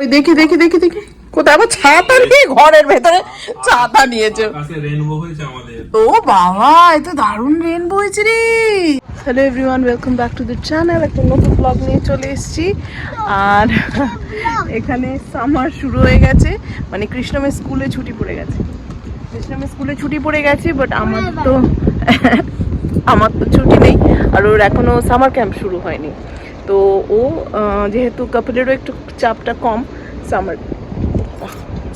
ওই দেখি দেখি দেখি দেখি। কোথায়? আবার ছাতা নিয়ে ঘরের ভেতরে ছাতা নিয়েছে। ও বাবা এ তো দারুণ রেনবো হয়েছে রে। Hello everyone welcome back to the channel একটা নতুন ব্লগ নিয়ে চলে এসেছি। আর এখানে সামার শুরু হয়ে গেছে। মানে কৃষ্ণমের স্কুলে ছুটি পড়ে গেছে। কৃষ্ণমের স্কুলে ছুটি পড়ে গেছে বাট আমার তো আমার তো ছুটি নেই। আর ওর এখনও সামার ক্যাম্প শুরু হয়নি। তো ও যেহেতু কাপলেরও একটু চাপটা কম, সামার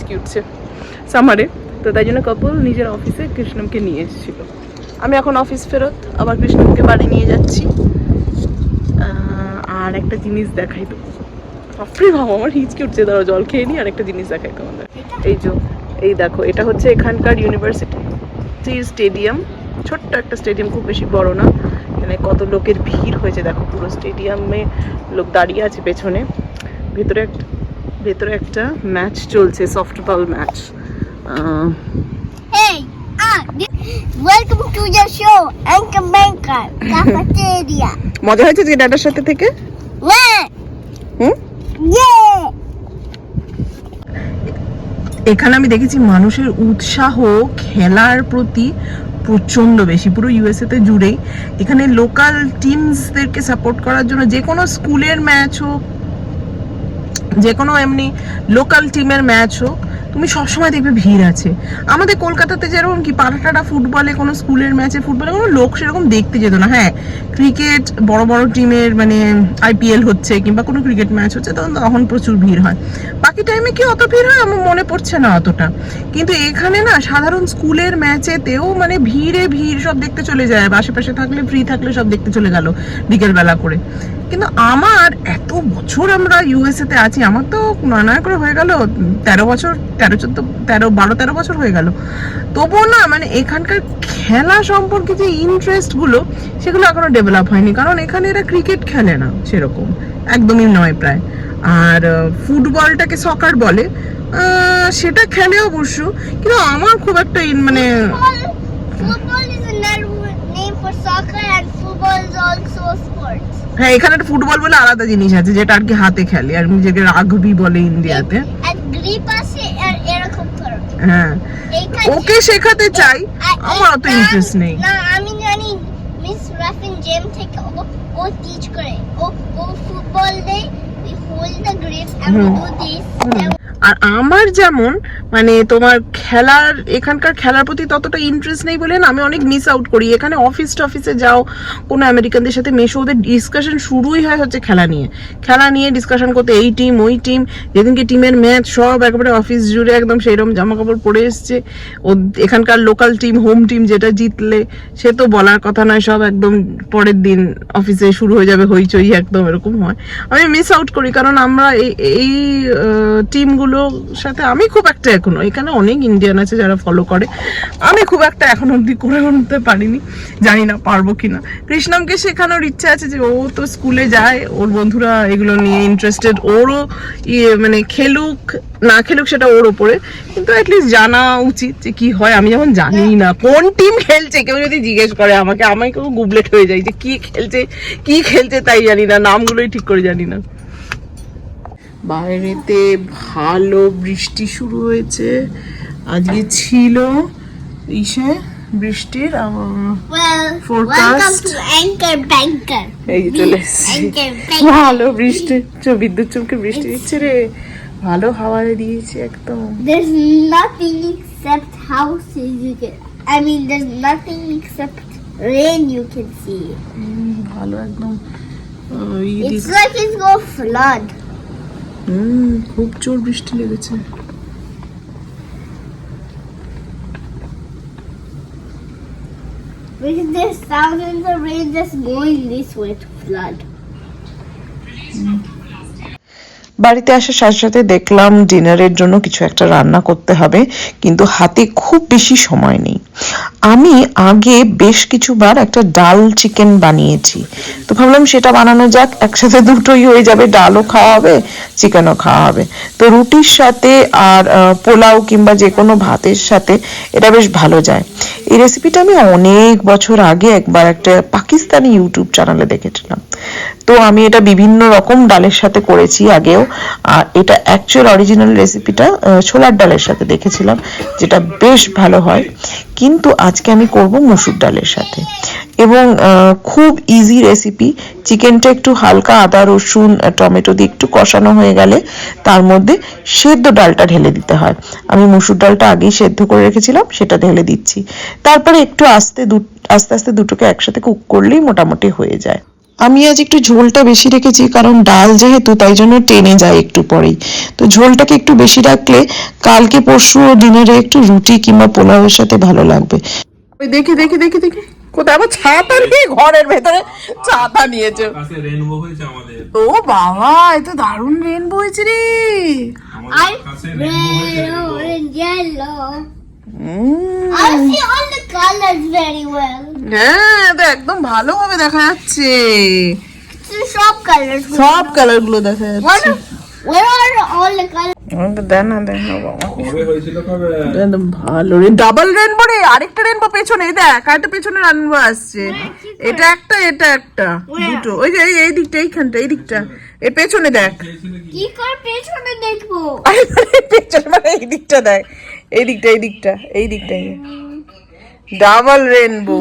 কিউটছে সামারে। তো তাই জন্য কপল নিজের অফিসে কৃষ্ণমকে নিয়ে এসেছিল। আমি এখন অফিস ফেরত, আবার কৃষ্ণমকে বাড়ি নিয়ে যাচ্ছি। আর একটা জিনিস দেখাই তো। বাপরে বাবা আমার হিচকি উঠছে ধরো জল খেয়ে নি আর একটা জিনিস দেখাই তোমাদের। এই যে, এই দেখো, এটা হচ্ছে এখানকার ইউনিভার্সিটি স্টেডিয়াম ছোট্ট একটা স্টেডিয়াম খুব বেশি বড় না। এখানে কত লোকের ভিড় হয়েছে দেখো পুরো স্টেডিয়ামে লোক দাঁড়িয়ে আছে পেছনে। ভেতরে একটা ভেতরে একটা ম্যাচ চলছে সফটবল ম্যাচ ah. মজা হয়েছে যে ডাটার সাথে থেকে? yeah. এখানে আমি দেখেছি মানুষের উৎসাহ খেলার প্রতি প্রচণ্ড বেশি, পুরো ইউএসএ তে জুড়েই। এখানে লোকাল টিমসদেরকে সাপোর্ট করার জন্য যে কোনো স্কুলের ম্যাচ হোক, যে কোনো এমনি লোকাল টিমের ম্যাচ হোক তুমি সবসময় দেখবে ভিড় আছে। আমাদের কলকাতাতে যেরকম কি পাড়াটাড়া ফুটবলে কোনো স্কুলের ম্যাচে ফুটবলে কোনো লোক সেরকম দেখতে যেত না হ্যাঁ। ক্রিকেট বড় বড় টিমের মানে আইপিএল হচ্ছে কিংবা কোনো ক্রিকেট ম্যাচ হচ্ছে, তখন তখন প্রচুর ভিড় হয়। বাকি টাইমে কি অত ভিড় হয়? আমার মনে পড়ছে না অতটা। কিন্তু এখানে না সাধারণ স্কুলের ম্যাচেতেও মানে ভিড়ে ভিড় সব দেখতে চলে যায় আশেপাশে থাকলে ফ্রি থাকলে সব দেখতে চলে গেল বিকেলবেলা করে। কিন্তু আমার এত বছর আমরা ইউএসএ তে আছি, আমার তো নয় করে হয়ে গেল, তেরো বছর, তেরো চোদ্দ, তেরো, বারো, তেরো বছর হয়ে গেল। তবুও না মানে এখানকার খেলা সম্পর্কে যে ইন্টারেস্টগুলো, সেগুলো এখনও ডেভেলপ হয়নি। কারণ এখানে এরা ক্রিকেট খেলে না, সেরকম। একদমই নয় প্রায়। আর ফুটবলটাকে সকার বলে সেটা খেলে অবশ্য কিন্তু আমার খুব একটা মানে হ্যাঁ এখানে একটা ফুটবল বলে আলাদা জিনিস আছে যেটা আর কি হাতে খেলে আর যেটা রাগবি বলে ইন্ডিয়াতে। হ্যাঁ ওকে শেখাতে চাই আমার অত ইন্টারেস্ট নেই। না আমি জানি মিস রাফিন জেম থেকে ও টিচ করে। ও ও ফুটবল দেয় hold the grip and do we আর আমার যেমন মানে তোমার খেলার, এখানকার খেলার প্রতি ততটা ইন্টারেস্ট নেই বলে না, আমি অনেক মিস আউট করি। এখানে অফিস টফিসে যাও, কোনো আমেরিকানদের সাথে মেশো, ওদের ডিসকাশন শুরুই হয় হচ্ছে খেলা নিয়ে। খেলা নিয়ে ডিসকাশন করতে এই টিম ওই টিম যেদিনকে টিমের ম্যাচ সব একেবারে অফিস জুড়ে একদম সেইরকম জামা কাপড় পরে এসছে। ও, এখানকার লোকাল টিম হোম টিম যেটা জিতলে, সে তো বলার কথা নয়, সব একদম পরের দিন অফিসে শুরু হয়ে যাবে, হইচই একদম এরকম হয়। আমি মিস আউট করি, কারণ আমরা এই এই টিমগুলোর সাথে আমি খুব একটা এখনও এখানে অনেক ইন্ডিয়ান আছে যারা ফলো করে। আমি খুব একটা এখন অব্দি করে উঠতে পারিনি, জানি না পারব কিনা। কৃষ্ণমকে শেখানোর ইচ্ছা আছে যে ও তো স্কুলে যায়, ওর বন্ধুরা এগুলো নিয়ে ইন্টারেস্টেড ওরও ইয়ে মানে খেলুক, না খেলুক সেটা ওর ওপরে। কিন্তু অ্যাটলিস্ট জানা উচিত যে কি হয়, আমি যেমন জানি না। কোন টিম খেলছে? কেউ যদি জিজ্ঞেস করে আমাকে আমাকে কেউ গুবলেট হয়ে যায় যে কি খেলছে কি খেলছে তাই জানি না, নামগুলোই ঠিক করে জানি না। বাইরেতে ভালো বৃষ্টি শুরু হয়েছে। আজকে ছিল ইসে বৃষ্টির ভালো বৃষ্টি বিদ্যুৎ চমকে বৃষ্টি দিচ্ছে রে। ভালো হাওয়া দিয়েছে একদম। ভালো একদম। It's like it's going flood. হুম খুব জোর বৃষ্টি লেগেছে because there's thousands of rain just going this way to flood বাড়িতে আসার সাথে সাথে দেখলাম ডিনারের জন্য কিছু একটা রান্না করতে হবে, কিন্তু হাতে খুব বেশি সময় নেই। আমি আগে বেশ কিছুবার একটা ডাল চিকেন বানিয়েছি। তো ভাবলাম সেটা বানানো যাক, একসাথে দুটোই হয়ে যাবে, ডালও খাওয়া হবে চিকেনও খাওয়া হবে। তো রুটির সাথে আর পোলাও কিংবা যে কোনো ভাতের সাথে এটা বেশ ভালো যায়। এই রেসিপিটা আমি অনেক বছর আগে একবার একটা পাকিস্তানি ইউটিউব চ্যানেলে দেখেছিলাম। তো আমি এটা বিভিন্ন রকম ডালের সাথে করেছি আগেও। আর এটা অ্যাকচুয়াল অরিজিনাল রেসিপিটা ছোলার ডালের সাথে দেখেছিলাম, যেটা বেশ ভালো হয়। কিন্তু আজকে আমি করব মসুর ডালের সাথে। এবং খুব ইজি রেসিপি চিকেনটা একটু হালকা আদা, রসুন টমেটো দিয়ে একটু কষানো হয়ে গেলে তার মধ্যে সেদ্ধ ডালটা ঢেলে দিতে হয়। আমি মসুর ডালটা আগেই সেদ্ধ করে রেখেছিলাম, সেটা ঢেলে দিচ্ছি। তারপরে একটু আস্তে দু- আস্তে আস্তে দুটোকে একসাথে কুক করলেই মোটামুটি হয়ে যায়। আমি আজ একটু ঝোলটা বেশি রেখেছি কারণ ডাল যেহেতু তাই জন্য টেনে যায় একটু পরেই। তো ঝোলটাকে একটু বেশি রাখলে কালকে পরশু ও ডিনারে একটু রুটি কিংবা পোলাওয়ের সাথে ভালো লাগবে। ওই দেখি দেখি দেখি দেখি। কোথায়? আবার ছাতা নিয়ে ঘরের ভেতরে ছাতা নিয়েছো। ও বাবা এ তো দারুণ রেনবো হয়েছে রে। I see all the colors very well. হ্যাঁ তো একদম ভালোভাবে দেখা যাচ্ছে। shop colors. সব কালারগুলো দেখা যাচ্ছে। ভালো রে ডাবল রেনবো রে আরেকটা রেনবো পেছনে দেখ আরেকটা পেছনে রেনবো আসছে। এটা একটা এটা একটা দুটো। ওই যে এই- এই দিকটা এইখানটা এই দিকটা। এই পেছনে দেখ। কি? করে পেছনে দেখব? মানে পেছনে মানে এই দিকটা দেখ। এই দিকটা এই দিকটা এই দিকটা। ডাবল রেনবো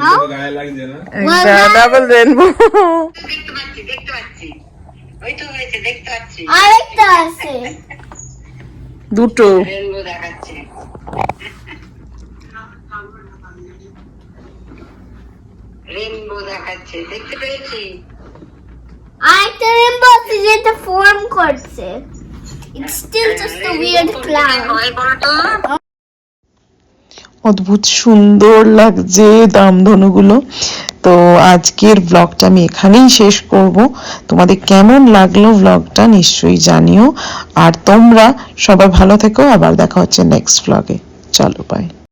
আহ, গায়ে লাগছে না ডাবল রেনবো দেখতে পাচ্ছি দেখতে পাচ্ছি ওই তো হয়েছে দেখতে পাচ্ছি আরেকটা আছে দুটো রেনবো দেখাচ্ছে রেনবো দেখাচ্ছে দেখতে পেয়েছি আরেকটা রেনবো আছে যেটা ফর্ম করছে It's still just a weird cloud. অদ্ভুত সুন্দর লাগছে দামধনুগুলো। তো আজকের ব্লগটা আমি এখানেই শেষ করব। তোমাদের কেমন লাগল ব্লগটা নিশ্চয়ই জানিও। আর তোমরা সবাই ভালো থেকো, আবার দেখা হচ্ছে নেক্সট ব্লগে চলো বাই